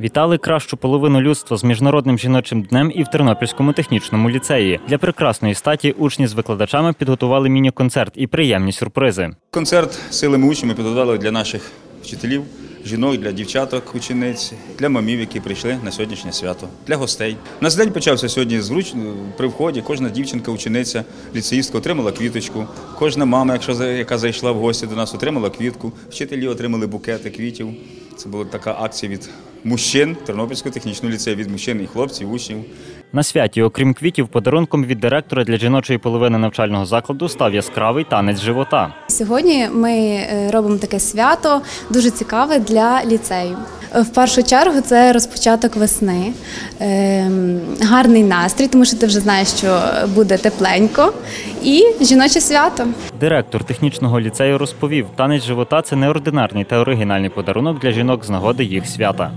Вітали кращу половину людства з міжнародним жіночим днем і в Тернопільському технічному ліцеї. Для прекрасної статі учні з викладачами підготували міні-концерт і приємні сюрпризи. Концерт силами учнів ми підготували для наших вчителів, жінок, для дівчаток, учениць, для мамів, які прийшли на сьогоднішнє свято, для гостей. У нас день почався сьогодні з вруч... при вході. Кожна дівчинка, учениця, ліцеїстка отримала квіточку. Кожна мама, якщо яка зайшла в гості до нас, отримала квітку. Вчителі отримали букети квітів. Це була така акція від мужчин Тернопільського технічного ліцею, від мужчин і хлопців, учнів. На святі, окрім квітів, подарунком від директора для жіночої половини навчального закладу став яскравий танець живота. Сьогодні ми е, робимо таке свято, дуже цікаве для ліцею. Е, В першу чергу це розпочаток весни, ем, гарний настрій, тому що ти вже знаєш, що буде тепленько, і жіноче свято. Директор технічного ліцею розповів, танець живота це неординарний та оригінальний подарунок для жінок з нагоди їх свята.